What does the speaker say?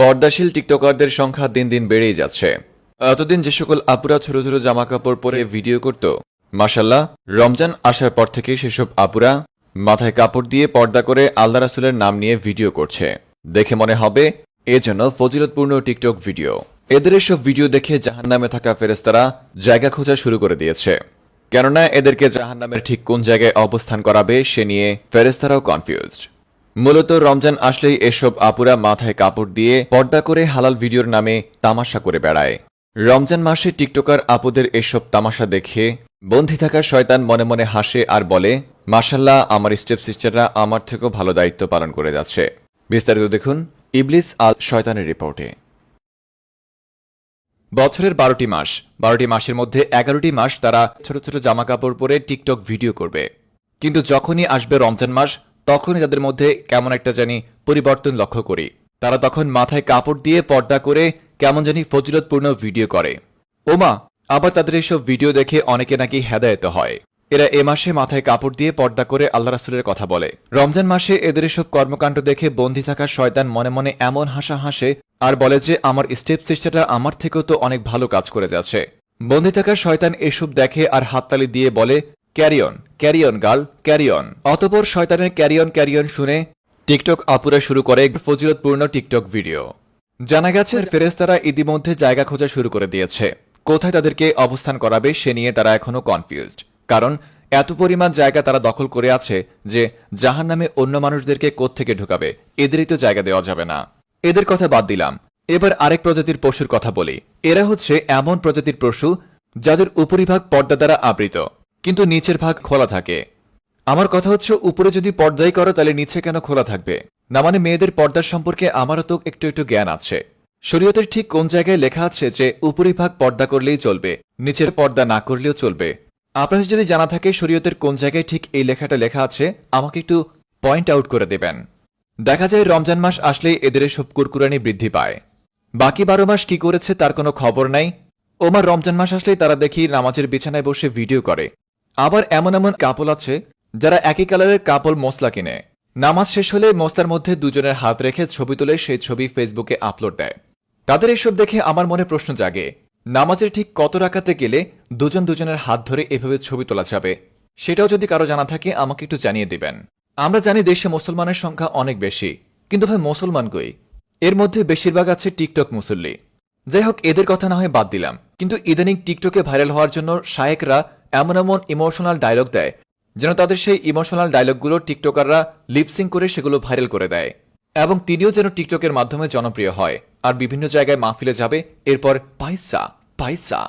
পর্দাশীল টিকটকারদের সংখ্যা দিন দিন বেড়েই যাচ্ছে। এতদিন যে সকল আপুরা ছোট ছোট জামা কাপড় পরে ভিডিও করত মাসাল্লাহ রমজান আসার পর থেকে সেসব আপুরা মাথায় কাপড় দিয়ে পর্দা করে আল্লাহ রাসুলের নাম নিয়ে ভিডিও করছে। দেখে মনে হবে এজন্য ফজিলতপূর্ণ টিকটক ভিডিও। এদের এসব ভিডিও দেখে জাহান্নামে থাকা ফেরেস্তারা জায়গা খোঁজা শুরু করে দিয়েছে। কেননা এদেরকে জাহান্নামের ঠিক কোন জায়গায় অবস্থান করাবে, সে নিয়ে ফেরেস্তারাও কনফিউজড মূলত রমজান আসলেই এসব আপুরা মাথায় কাপড় দিয়ে পর্দা করে হালাল ভিডিওর নামে তামাশা করে বেড়ায়। রমজান মাসে টিকটকার আপুদের এসব তামাশা দেখে বন্ধি থাকা শয়তান মনে মনে হাসে আর বলে মাসাল্লাহ আমার স্টেপ সিস্টাররা আমার থেকেও ভালো দায়িত্ব পালন করে যাচ্ছে। বিস্তারিত দেখুন ইবলিস আল শয়তানের রিপোর্টে। বছরের বারোটি মাস, বারোটি মাসের মধ্যে এগারোটি মাস তারা ছোট ছোট জামা কাপড় পরে টিকটক ভিডিও করবে। কিন্তু যখনই আসবে রমজান মাস তখনই তাদের মধ্যে কেমন একটা জানি পরিবর্তন লক্ষ্য করি। তারা তখন মাথায় কাপড় দিয়ে পর্দা করে কেমন জানি ফজিলতপূর্ণ ভিডিও করে। ওমা, আবার তাদের এইসব ভিডিও দেখে অনেকে নাকি হেদায়ত হয়। এরা এ মাসে মাথায় কাপড় দিয়ে পর্দা করে আল্লাহ রাসুলের কথা বলে। রমজান মাসে এদের এসব কর্মকাণ্ড দেখে বন্দী থাকা শয়তান মনে মনে এমন হাসা হাসে আর বলে যে, আমার স্টেপ সিস্টারটা আমার থেকেও তো অনেক ভালো কাজ করে যাচ্ছে। বন্দী থাকা শয়তান এসব দেখে আর হাততালি দিয়ে বলে ক্যারিয়ন ক্যারিয়ন গার্ল ক্যারিয়ন। অতপর শয়তানের ক্যারিয়ন ক্যারিয়ন শুনে টিকটক আপুরা শুরু করে ফজিলতপূর্ণ টিকটক ভিডিও। জানা গেছে ফেরেস্তারা ইতিমধ্যে জায়গা খোঁজা শুরু করে দিয়েছে। কোথায় তাদেরকে অবস্থান করাবে সে নিয়ে তারা এখনও কনফিউজড কারণ, এত পরিমাণ জায়গা তারা দখল করে আছে যে জাহান নামে অন্য মানুষদেরকে কোত্থেকে ঢুকাবে, এদেরই তো জায়গা দেওয়া যাবে না। এদের কথা বাদ দিলাম। এবার আরেক প্রজাতির পশুর কথা বলি। এরা হচ্ছে এমন প্রজাতির পশু যাদের উপরিভাগ পর্দা দ্বারা আবৃত। কিন্তু নিচের ভাগ খোলা থাকে। আমার কথা হচ্ছে, উপরে যদি পর্দাই করো, তাহলে নিচে কেন খোলা থাকবে? না মানে মেয়েদের পর্দার সম্পর্কে আমারও তো একটু একটু জ্ঞান আছে। শরীয়তের ঠিক কোন জায়গায় লেখা আছে যে উপরিভাগ পর্দা করলেই চলবে, নিচের পর্দা না করলেও চলবে? আপনার যদি জানা থাকে শরীয়তের কোন জায়গায় ঠিক এই লেখাটা লেখা আছে, আমাকে একটু পয়েন্ট আউট করে দেবেন। দেখা যায় রমজান মাস আসলেই এদের সব কুরকুরানি বৃদ্ধি পায়। বাকি বারো মাস কি করেছে তার কোনো খবর নাই? ওমার রমজান মাস আসলেই তারা দেখি নামাজের বিছানায় বসে ভিডিও করে। আবার এমন এমন কাপল আছে যারা একই কালারের কাপল মশলা কিনে। নামাজ শেষ হলে মশলার মধ্যে দুজনের হাত রেখে ছবি তুলে সেই ছবি ফেসবুকে আপলোড দেয়। তাদের এসব দেখে আমার মনে প্রশ্ন জাগে, নামাজের ঠিক কত রাখাতে গেলে দুজন দুজনের হাত ধরে এভাবে ছবি তোলা যাবে? সেটাও যদি কারও জানা থাকে, আমাকে একটু জানিয়ে দিবেন। আমরা জানি দেশে মুসলমানের সংখ্যা অনেক বেশি, কিন্তু ভাই মুসলমান কই? এর মধ্যে বেশিরভাগ আছে টিকটক মুসল্লি। যাই হোক, এদের কথা না হয় বাদ দিলাম, কিন্তু ইদানিং টিকটকে ভাইরাল হওয়ার জন্য শায়েকরা এমন এমন ইমোশনাল ডায়লগ দেয়, যেন তাদের সেই ইমোশনাল ডায়লগগুলো টিকটকাররা লিপসিং করে সেগুলো ভাইরাল করে দেয়। এবং তিনিও যেন টিকটকের মাধ্যমে জনপ্রিয় হয়। আর বিভিন্ন জায়গায় মাহফিলে যাবে, এরপর পাইসা পাইসা